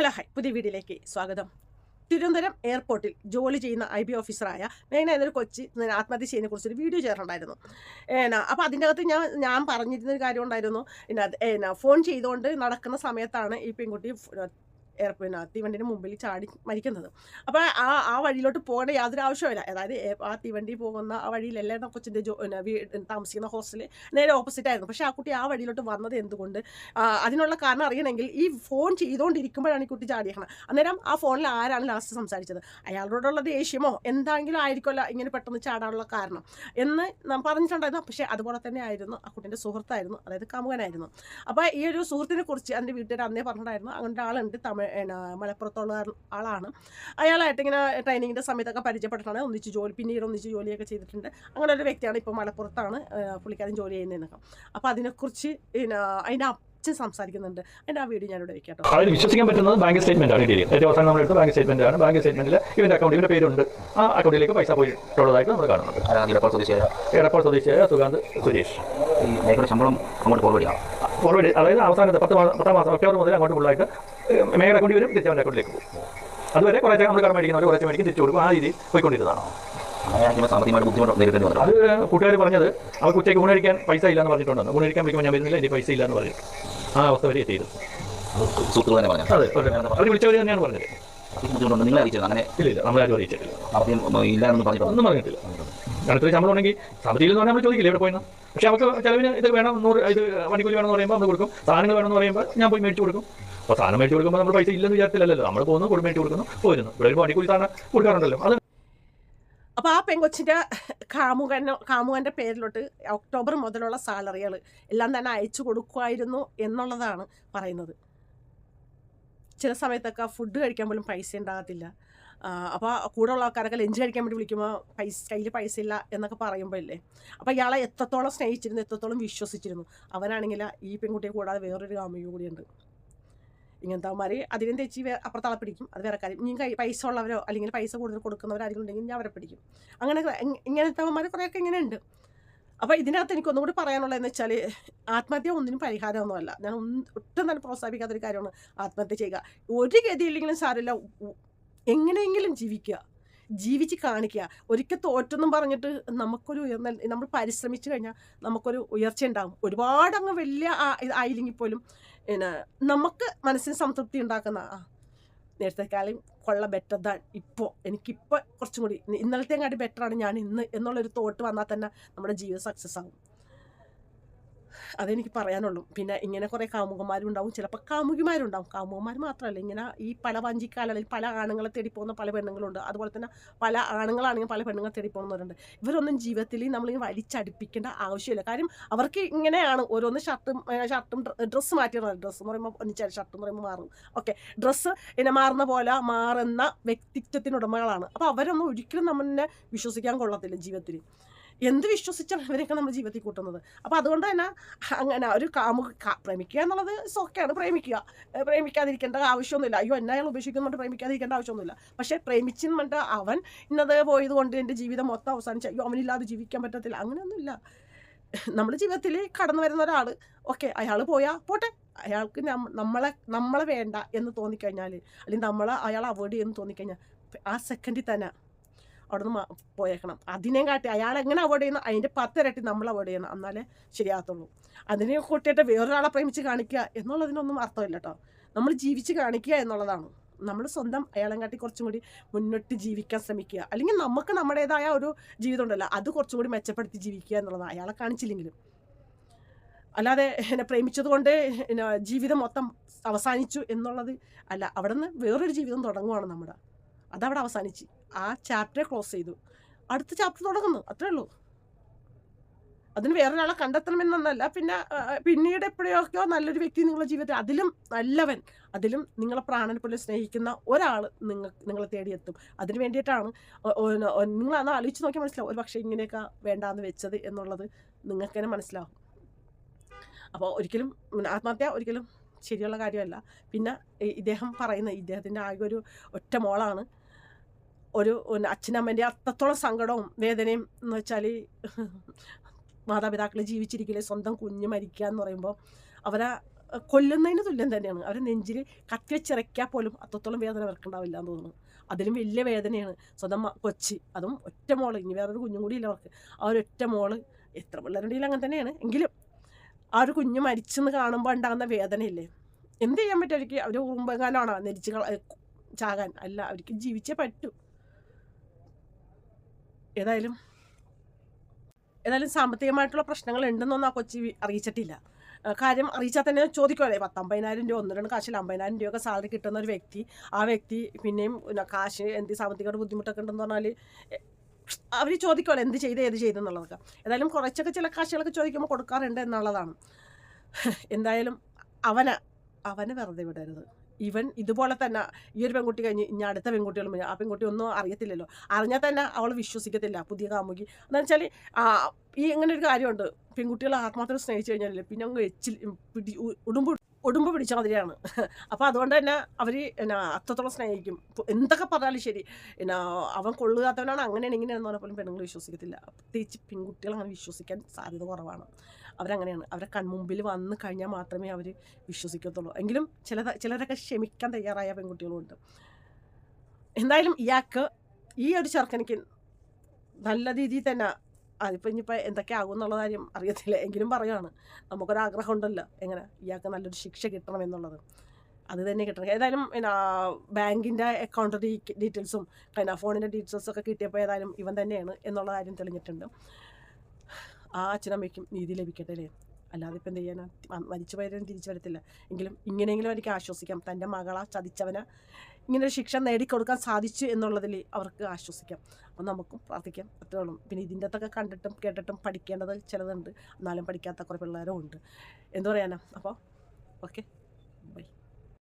Hello hi. പുതിയ വീഡിയോയിലേക്ക് സ്വാഗതം. തിരുവനന്തപുരം എയർപോർട്ടിൽ ജോലി ചെയ്യുന്ന ഐ ബി ഓഫീസറായ മേന എന്നൊരു കൊച്ചി ആത്മഹത്യ ചെയ്യുന്നതിനെ കുറിച്ചൊരു വീഡിയോ ചേർന്നിട്ടുണ്ടായിരുന്നു. ഏന അപ്പോൾ അതിന്റെ അകത്ത് ഞാൻ ഞാൻ പറഞ്ഞിരുന്നൊരു കാര്യം ഉണ്ടായിരുന്നു. പിന്നെ ഏന ഫോൺ ചെയ്തുകൊണ്ട് നടക്കുന്ന സമയത്താണ് ഈ പെൺകുട്ടി ഫ്- ആ പിന്നെ തീവണ്ടിന് മുമ്പിൽ ചാടി മരിക്കുന്നത്. അപ്പോൾ ആ ആ വഴിയിലോട്ട് പോകേണ്ട യാതൊരു ആവശ്യമില്ല അതായത് ആ തീവണ്ടി പോകുന്ന ആ വഴിയിലല്ലേ ആ കൊച്ചിന്റെ ജോ താമസിക്കുന്ന ഹോസ്റ്റലിൽ നേരെ ഓപ്പോസിറ്റ് ആയിരുന്നു. പക്ഷേ ആ കുട്ടി ആ വഴിയിലോട്ട് വന്നത് എന്തുകൊണ്ട്? അതിനുള്ള കാരണം അറിയണമെങ്കിൽ ഈ ഫോൺ ചെയ്തുകൊണ്ടിരിക്കുമ്പോഴാണ് ഈ കുട്ടി ചാടിയേക്കണം. അന്നേരം ആ ഫോണിൽ ആരാണ് ലാസ്റ്റ് സംസാരിച്ചത്? അയാളോടുള്ള ദേഷ്യമോ എന്തെങ്കിലും ആയിരിക്കുമല്ലോ ഇങ്ങനെ പെട്ടെന്ന് ചാടാനുള്ള കാരണം എന്ന് നാം പറഞ്ഞിട്ടുണ്ടായിരുന്നു. പക്ഷേ അതുപോലെ തന്നെ ആയിരുന്നു ആ കുട്ടിന്റെ സുഹൃത്തായിരുന്നു അതായത് കാമുകനായിരുന്നു. അപ്പോൾ ഈ ഒരു സുഹൃത്തിനെ കുറിച്ച് എന്റെ വീട്ടുകാർ അന്നേ പറഞ്ഞിട്ടുണ്ടായിരുന്നു. അങ്ങനെ ഒരാളുണ്ട് തമിഴ് മലപ്പുറത്തുള്ള ആളാണ്. അയാളായിട്ട് ഇങ്ങനെ ട്രെയിനിങ്ങിന്റെ സമയത്തൊക്കെ പരിചയപ്പെട്ടിട്ടാണ് ഒന്നിച്ച് ജോലി പിന്നീട് ഒന്നിച്ച് ജോലിയൊക്കെ ചെയ്തിട്ടുണ്ട്. അങ്ങനെ ഒരു വ്യക്തിയാണ് ഇപ്പോൾ മലപ്പുറത്താണ് പുള്ളിക്കാരൻ ജോലി ചെയ്യുന്നതെന്നൊക്കെ. അപ്പോൾ അതിനെക്കുറിച്ച് പിന്നെ അതിന്റെ അച്ഛൻ സംസാരിക്കുന്നുണ്ട്. അതിന്റെ ആ വീഡിയോ ഞാനിവിടെ വെക്കാം കേട്ടോ അതിന് വിശ്വസിക്കാൻ പറ്റുന്നത് ബാങ്ക് സ്റ്റേറ്റ്മെന്റ് ആണ് ഏറ്റവും അവസാനം നമ്മൾ എടുത്ത ബാങ്ക് സ്റ്റേറ്റ്മെന്റ് ആണ്. ബാങ്ക് സ്റ്റേറ്റ്മെന്റിൽ ഇവന്റെ അക്കൗണ്ട് ഇവന്റെ പേരുണ്ട്. ആ അക്കൗണ്ടിലേക്ക് പൈസ പോയിട്ടുള്ളതായിട്ട് നമ്മൾ കാണുന്നുണ്ട്. എടപ്പാൾ സ്വദേശിയായ സുഗാന്ത്. സുരേഷ്. ശമ്പളം അങ്ങോട്ട് ഫോർവേഡ് ചെയ്യാം. ഫോർവേഡ് അതായത് അവസാനത്തെ പത്ത് മാസം പത്താം മാസം ഒക്ടോബർ മുതൽ അങ്ങോട്ട് ഫുള്ളായിട്ട് മേയുടെ അക്കൗണ്ടിൽ വരും തിരിച്ച് അവന്റെ അക്കൗണ്ടിലേക്ക് പോകും. അതുവരെ കുറേ നമ്മൾ കടം മേടിക്കുന്നവർ കുറേശ്ശെ മേടിക്കും തിരിച്ചു കൊടുക്കും. ആ രീതിയിൽ പോയിക്കൊണ്ടിരുന്നതാണ്. സാമ്പത്തികമായിട്ട് ബുദ്ധിമുട്ട് നേരിടേണ്ടി വന്നു അത് കൂട്ടുകാർ പറഞ്ഞത് അവർക്ക് ഉച്ചയ്ക്ക് ഊണഴിക്കാൻ പൈസ ഇല്ലാന്ന് പറഞ്ഞിട്ടുണ്ടെന്ന് ഊണഴിക്കാൻ വിളിക്കുമ്പോൾ ഞാൻ വരുന്നില്ല എനിക്ക് പൈസ ഇല്ലാന്ന് പറഞ്ഞു. ആ അവസ്ഥ വരെ എത്തിയത് സുഹൃത്തുക്കൾ തന്നെ പറഞ്ഞു അതെ അവർ വിളിച്ചവർ തന്നെയാണ് പറഞ്ഞത്. ബുദ്ധിമുട്ടുണ്ട്? നിങ്ങളെ അറിയിച്ചത് അങ്ങനെ ഇല്ല ഇല്ല നമ്മളാരും അറിയിച്ചിട്ടില്ല. സാമ്പത്തികം ഇല്ല എന്ന് പറഞ്ഞിട്ടുണ്ട്? ഒന്നും പറഞ്ഞിട്ടില്ല. ഇത്രയും ശമ്പളം ഉണ്ടെങ്കിൽ സമിതിയിൽ എന്ന് പറഞ്ഞാൽ നമ്മൾ ചോദിക്കില്ല ഇവിടെ പോയിന്ന്? പക്ഷെ അവർക്ക് ചിലവിന് ഇത് വേണം നൂറ് ഇത് വണ്ടിക്കൂലി വേണമെന്ന് പറയുമ്പോൾ നമ്മൾ കൊടുക്കും. സാധനങ്ങൾ വേണമെന്ന് പറയുമ്പോൾ ഞാൻ പോയി മേടിച്ച് കൊടുക്കും. അപ്പോൾ സാധനം മേടിച്ച് കൊടുക്കുമ്പോൾ നമ്മൾ പൈസ ഇല്ലെന്ന് വിചാരത്തില്ലല്ലോ നമ്മൾ പോകുന്നു കൊടു മേടിച്ചു കൊടുക്കുന്നു പോരുന്നു. ഇവിടെ ഒരു വണ്ടിക്കൂലി സാധനം കൊടുക്കാറുണ്ടല്ലോ. അത് അപ്പോൾ ആ പെങ്കൊച്ചിന്റെ കാമുകൻ കാമുകന്റെ പേരിലോട്ട് ഒക്ടോബർ മുതലുള്ള സാലറികൾ എല്ലാം തന്നെ അയച്ചു കൊടുക്കുമായിരുന്നു എന്നുള്ളതാണ് പറയുന്നത്. ചില സമയത്തൊക്കെ ഫുഡ് കഴിക്കാൻ പോലും പൈസ ഉണ്ടാകത്തില്ല. അപ്പോൾ കൂടെ ഉള്ള ആൾക്കാരൊക്കെ ലഞ്ച് കഴിക്കാൻ വേണ്ടി വിളിക്കുമ്പോൾ പൈസ കയ്യിൽ പൈസ ഇല്ല എന്നൊക്കെ പറയുമ്പോഴല്ലേ? അപ്പോൾ ഇയാളെ എത്രത്തോളം സ്നേഹിച്ചിരുന്നു എത്രത്തോളം വിശ്വസിച്ചിരുന്നു? അവനാണെങ്കിൽ ഈ പെൺകുട്ടിയെ കൂടാതെ വേറൊരു കാമുകി കൂടിയുണ്ട് ഇങ്ങനത്തെ അവന്മാർ അതിനും തെച്ചി വേ അപ്പുറത്താളെ പിടിക്കും. അത് വേറെ കാര്യം. ഇനി പൈസ ഉള്ളവരോ അല്ലെങ്കിൽ പൈസ കൂടുതൽ കൊടുക്കുന്നവരാരെങ്കിലും ഉണ്ടെങ്കിൽ ഞാൻ അവരെ പിടിക്കും. അങ്ങനെ ഇങ് ഇങ്ങനത്തെ അവന്മാർ കുറേയൊക്കെ ഇങ്ങനെ ഉണ്ട് അപ്പോൾ ഇതിനകത്ത് എനിക്ക് ഒന്നുകൂടി പറയാനുള്ളതെന്ന് വെച്ചാൽ ആത്മഹത്യ ഒന്നിനും പരിഹാരമൊന്നുമല്ല ഞാൻ ഒട്ടും തന്നെ പ്രോത്സാഹിപ്പിക്കാത്തൊരു കാര്യമാണ് ആത്മഹത്യ ചെയ്യുക. ഒരു ഗതിയില്ലെങ്കിലും സാരമില്ല. എങ്ങനെയെങ്കിലും ജീവിക്കുക. ജീവിച്ച് കാണിക്കുക. ഒരിക്കൽ തോറ്റെന്നും പറഞ്ഞിട്ട് നമുക്കൊരു ഉയർന്ന നമ്മൾ പരിശ്രമിച്ചു കഴിഞ്ഞാൽ നമുക്കൊരു ഉയർച്ച ഉണ്ടാകും ഒരുപാട് അങ്ങ് വലിയ ആയില്ലെങ്കിൽ പോലും പിന്നെ നമുക്ക് മനസ്സിന് സംതൃപ്തി ഉണ്ടാക്കുന്ന ആ നേരത്തെക്കാളും കൊള്ള ബെറ്റർ ദാൻ ഇപ്പോൾ എനിക്കിപ്പോൾ കുറച്ചും കൂടി ഇന്നലത്തെങ്ങാട്ടി ബെറ്ററാണ് ഞാൻ ഇന്ന് എന്നുള്ളൊരു തോട്ട് വന്നാൽ തന്നെ നമ്മുടെ ജീവിതം സക്സസ് ആകും അതെനിക്ക് പറയാനുള്ളൂ. പിന്നെ ഇങ്ങനെ കുറേ കാമുകന്മാരുണ്ടാവും. ചിലപ്പോൾ കാമുകിമാരുണ്ടാവും. കാമുകന്മാർ മാത്രമല്ല ഇങ്ങനെ ഈ പല വഞ്ചിക്കാലിൽ പല ആണുങ്ങളെ തേടി പോകുന്ന പല പെണ്ണുങ്ങളുണ്ട്. അതുപോലെ തന്നെ പല ആണുങ്ങളാണെങ്കിൽ പല പെണ്ണുങ്ങളെ തേടി പോകുന്നവരുണ്ട് ഇവരൊന്നും ജീവിതത്തിൽ നമ്മളിങ്ങനെ വലിച്ചടിപ്പിക്കേണ്ട ആവശ്യമില്ല. കാര്യം അവർക്ക് ഇങ്ങനെയാണ് ഓരോന്ന് ഷർട്ടും ഷർട്ടും ഡ്രസ്സ് മാറ്റിയത് ഡ്രസ്സ് എന്ന് പറയുമ്പോൾ ഒന്നിച്ചാൽ ഷർട്ട് എന്ന് പറയുമ്പോൾ മാറും. ഓക്കെ. ഡ്രസ്സ് ഇങ്ങനെ മാറുന്ന പോലെ മാറുന്ന വ്യക്തിത്വത്തിനുടമകളാണ്. അപ്പോൾ അവരൊന്നും ഒരിക്കലും നമ്മളെ വിശ്വസിക്കാൻ കൊള്ളത്തില്ല ജീവിതത്തിൽ. എന്ത് വിശ്വസിച്ചാണ് ഇവരെയൊക്കെ നമ്മൾ ജീവിതത്തിൽ കൂട്ടുന്നത്? അപ്പോൾ അതുകൊണ്ട് തന്നെ അങ്ങനെ ഒരു കാമു പ്രേമിക്കുക എന്നുള്ളത് സോക്കെയാണ് പ്രേമിക്കുക. പ്രേമിക്കാതിരിക്കേണ്ട ആവശ്യമൊന്നുമില്ല. അയ്യോ എന്നെ അയാൾ ഉപേക്ഷിക്കുന്നുണ്ട് പ്രേമിക്കാതിരിക്കേണ്ട ആവശ്യമൊന്നുമില്ല. പക്ഷേ പ്രേമിച്ചെന്ന് പറഞ്ഞാൽ അവൻ ഇന്നത് പോയത് കൊണ്ട് എന്റെ ജീവിതം മൊത്തം അവസാനിച്ച അയ്യോ അവനില്ലാതെ ജീവിക്കാൻ പറ്റത്തില്ല. അങ്ങനെയൊന്നുമില്ല. നമ്മുടെ ജീവിതത്തിൽ കടന്നു വരുന്ന ഒരാൾ ഓക്കെ അയാൾ പോയാൽ പോട്ടെ. അയാൾക്ക് നമ്മളെ നമ്മളെ വേണ്ട എന്ന് തോന്നിക്കഴിഞ്ഞാൽ അല്ലെങ്കിൽ നമ്മളെ അയാൾ അവോയ്ഡ് ചെയ്യുന്നു തോന്നിക്കഴിഞ്ഞാൽ ആ സെക്കൻഡിൽ തന്നെ അവിടെ നിന്ന് പോയേക്കണം. അതിനെ കാട്ടി അയാൾ എങ്ങനെ അവോയ്ഡ് ചെയ്യുന്നു? അതിന്റെ പത്തിരട്ടി നമ്മൾ അവോയ്ഡ് ചെയ്യണം എന്നാലേ ശരിയാകത്തുള്ളൂ. അതിനെ കൂട്ടിയിട്ട് വേറൊരാളെ പ്രേമിച്ച് കാണിക്കുക എന്നുള്ളതിനൊന്നും അർത്ഥമില്ല കേട്ടോ നമ്മൾ ജീവിച്ച് കാണിക്കുക എന്നുള്ളതാണ്. നമ്മൾ സ്വന്തം അയാളെ കാട്ടി കുറച്ചും കൂടി മുന്നോട്ട് ജീവിക്കാൻ ശ്രമിക്കുക. അല്ലെങ്കിൽ നമുക്ക് നമ്മുടേതായ ഒരു ജീവിതം ഉണ്ടല്ലോ. അത് കുറച്ചും കൂടി മെച്ചപ്പെടുത്തി ജീവിക്കുക എന്നുള്ളതാണ്. അയാളെ കാണിച്ചില്ലെങ്കിലും. അല്ലാതെ എന്നെ പ്രേമിച്ചതുകൊണ്ട് ജീവിതം മൊത്തം അവസാനിച്ചു എന്നുള്ളത് അല്ല. അവിടെ നിന്ന് വേറൊരു ജീവിതം തുടങ്ങുവാണ് നമ്മുടെ. അതവിടെ അവസാനിച്ച്. ആ ചാപ്റ്ററെ ക്ലോസ് ചെയ്തു. അടുത്ത ചാപ്റ്റർ തുടങ്ങുന്നു. അത്രേ ഉള്ളൂ. അതിന് വേറൊരാളെ കണ്ടെത്തണമെന്നല്ല പിന്നെ പിന്നീട് എപ്പോഴൊക്കെയോ നല്ലൊരു വ്യക്തി നിങ്ങളുടെ ജീവിതത്തിൽ അതിലും നല്ലവൻ അതിലും നിങ്ങളെ പ്രാണനെ പോലെ സ്നേഹിക്കുന്ന ഒരാൾ നിങ്ങൾ നിങ്ങളെ തേടിയെത്തും. അതിന് വേണ്ടിയിട്ടാണ് നിങ്ങൾ അന്ന് ആലോചിച്ച് നോക്കിയാൽ മനസ്സിലാവും. ഒരു പക്ഷേ ഇങ്ങനെയൊക്കെ വേണ്ടാന്ന് വെച്ചത് എന്നുള്ളത് നിങ്ങൾക്ക് തന്നെ മനസ്സിലാവും. അപ്പോൾ ഒരിക്കലും ആത്മഹത്യ ഒരിക്കലും ശരിയുള്ള കാര്യമല്ല. പിന്നെ ഇദ്ദേഹം പറയുന്ന ഇദ്ദേഹത്തിന്റെ ആകെ ഒരു ഒറ്റ മോളാണ്. ഒരു അച്ഛനമ്മന്റെ അത്രത്തോളം സങ്കടവും വേദനയും എന്ന് വെച്ചാൽ മാതാപിതാക്കൾ ജീവിച്ചിരിക്കില്ലേ സ്വന്തം കുഞ്ഞ് മരിക്കുക എന്ന് പറയുമ്പോൾ അവരെ കൊല്ലുന്നതിന് തുല്യം തന്നെയാണ്. അവർ നെഞ്ചിൽ കത്തി വെച്ചിറക്കിയാൽ പോലും അത്രത്തോളം വേദന അവർക്കുണ്ടാവില്ല എന്ന് തോന്നുന്നു. അതിലും വലിയ വേദനയാണ് സ്വന്തം കൊച്ച്. അതും ഒറ്റ മോൾ. ഇനി വേറൊരു കുഞ്ഞും കൂടി ഇല്ല അവർക്ക്. ആ ഒറ്റ മോൾ. എത്ര പിള്ളേരുണ്ടെങ്കിലും അങ്ങനെ തന്നെയാണ്. എങ്കിലും ആ ഒരു കുഞ്ഞ് മരിച്ചെന്ന് കാണുമ്പോൾ ഉണ്ടാകുന്ന വേദനയില്ലേ? എന്ത് ചെയ്യാൻ പറ്റും അവർക്ക്? അവർ ഉറുമ്പെങ്ങാനാണോ നെരിച്ച് ചാകാൻ. അല്ല അവർക്ക് ജീവിച്ചേ പറ്റൂ. ഏതായാലും ഏതായാലും സാമ്പത്തികമായിട്ടുള്ള പ്രശ്നങ്ങൾ ഉണ്ടെന്നൊന്നും ആ കൊച്ചി അറിയിച്ചിട്ടില്ല. കാര്യം അറിയിച്ചാൽ തന്നെ ചോദിക്കുമല്ലേ പത്തമ്പതിനായിരം രൂപ ഒന്ന് രണ്ട് കാശിൽ അമ്പതിനായിരം രൂപയൊക്കെ സാലറി കിട്ടുന്ന ഒരു വ്യക്തി ആ വ്യക്തി പിന്നെയും പിന്നെ കാശ് എന്ത് സാമ്പത്തികമായിട്ട് ബുദ്ധിമുട്ടൊക്കെ ഉണ്ടെന്ന് പറഞ്ഞാൽ അവർ ചോദിക്കുമല്ലോ എന്ത് ചെയ്ത് ഏത് ചെയ്തെന്നുള്ളതൊക്കെ ഏതായാലും കുറച്ചൊക്കെ ചില കാശുകളൊക്കെ ചോദിക്കുമ്പോൾ കൊടുക്കാറുണ്ട് എന്നുള്ളതാണ്. എന്തായാലും അവന് അവന് വെറുതെ വിടരുത്. ഇവൻ ഇതുപോലെ തന്നെ ഈ ഒരു പെൺകുട്ടി കഴിഞ്ഞ് ഇനി അടുത്ത പെൺകുട്ടികളും. ആ പെൺകുട്ടി ഒന്നും അറിയത്തില്ലല്ലോ. അറിഞ്ഞാൽ തന്നെ അവൾ വിശ്വസിക്കത്തില്ല. പുതിയ കാമുകി. എന്ന് വെച്ചാൽ ഈ ഇങ്ങനെ ഒരു കാര്യമുണ്ട്. പെൺകുട്ടികൾ ആത്മാർത്ഥം സ്നേഹിച്ചു കഴിഞ്ഞാൽ പിന്നെ അങ്ങ് എച്ചിൽ പിടി ഉടുമ്പ് ഉടുമ്പ് പിടിച്ച മാതിരിയാണ്. അപ്പോൾ അതുകൊണ്ട് തന്നെ അവർ എന്നാ അത്രത്തോളം സ്നേഹിക്കും. എന്തൊക്കെ പറഞ്ഞാലും ശരി. എന്നാ അവൻ കൊള്ളുകാത്തവനാണ് അങ്ങനെയാണ് ഇങ്ങനെയാണെന്ന് പറഞ്ഞാൽ പോലും പെണ്ണുങ്ങൾ വിശ്വസിക്കത്തില്ല. പ്രത്യേകിച്ച് പെൺകുട്ടികൾ അങ്ങനെ വിശ്വസിക്കാൻ സാധ്യത കുറവാണ്. അവരങ്ങനെയാണ്. അവരെ കൺമുമ്പിൽ വന്നു കഴിഞ്ഞാൽ മാത്രമേ അവർ വിശ്വസിക്കത്തുള്ളൂ. എങ്കിലും ചില ചിലരൊക്കെ ക്ഷമിക്കാൻ തയ്യാറായ പെൺകുട്ടികളുമുണ്ട്. എന്തായാലും ഇയാൾക്ക് ഈ ഒരു ചെറുക്കനിക്ക് നല്ല രീതിയിൽ തന്നെ അതിപ്പോൾ ഇനിയിപ്പോൾ എന്തൊക്കെ ആകും എന്നുള്ള കാര്യം അറിയത്തില്ല. എങ്കിലും പറയുകയാണ് നമുക്കൊരാഗ്രഹം ഉണ്ടല്ലോ എങ്ങനെ? ഇയാൾക്ക് നല്ലൊരു ശിക്ഷ കിട്ടണം എന്നുള്ളത് അത് തന്നെ കിട്ടണം. ഏതായാലും പിന്നെ ബാങ്കിന്റെ അക്കൗണ്ട് ഡീറ്റെയിൽസും പിന്നെ ഫോണിന്റെ ഡീറ്റെയിൽസും ഒക്കെ കിട്ടിയപ്പോൾ ഏതായാലും ഇവൻ തന്നെയാണ് എന്നുള്ള കാര്യം തെളിഞ്ഞിട്ടുണ്ട്. ആ അച്ഛനമ്മയ്ക്കും നീതി ലഭിക്കട്ടെ അല്ലേ? അല്ലാതെ ഇപ്പം എന്ത് ചെയ്യാനാ? മരിച്ചു പോയവരും തിരിച്ചു വരത്തില്ല. എങ്കിലും ഇങ്ങനെയെങ്കിലും എനിക്ക് ആശ്വസിക്കാം. തന്റെ മകളാ ചതിച്ചവന്. ഇങ്ങനെ ഒരു ശിക്ഷ നേടിക്കൊടുക്കാൻ സാധിച്ചു എന്നുള്ളതിൽ അവർക്ക് ആശ്വസിക്കാം. അപ്പം നമുക്കും പ്രാർത്ഥിക്കാം. അത്രേ ഉള്ളൂ. പിന്നെ ഇതിന്റെ അകത്തൊക്കെ കണ്ടിട്ടും കേട്ടിട്ടും പഠിക്കേണ്ടത് ചിലതുണ്ട്. എന്നാലും പഠിക്കാത്ത കുറേ പിള്ളേരും ഉണ്ട്. എന്തു പറയാനാ? അപ്പോൾ ഓക്കെ.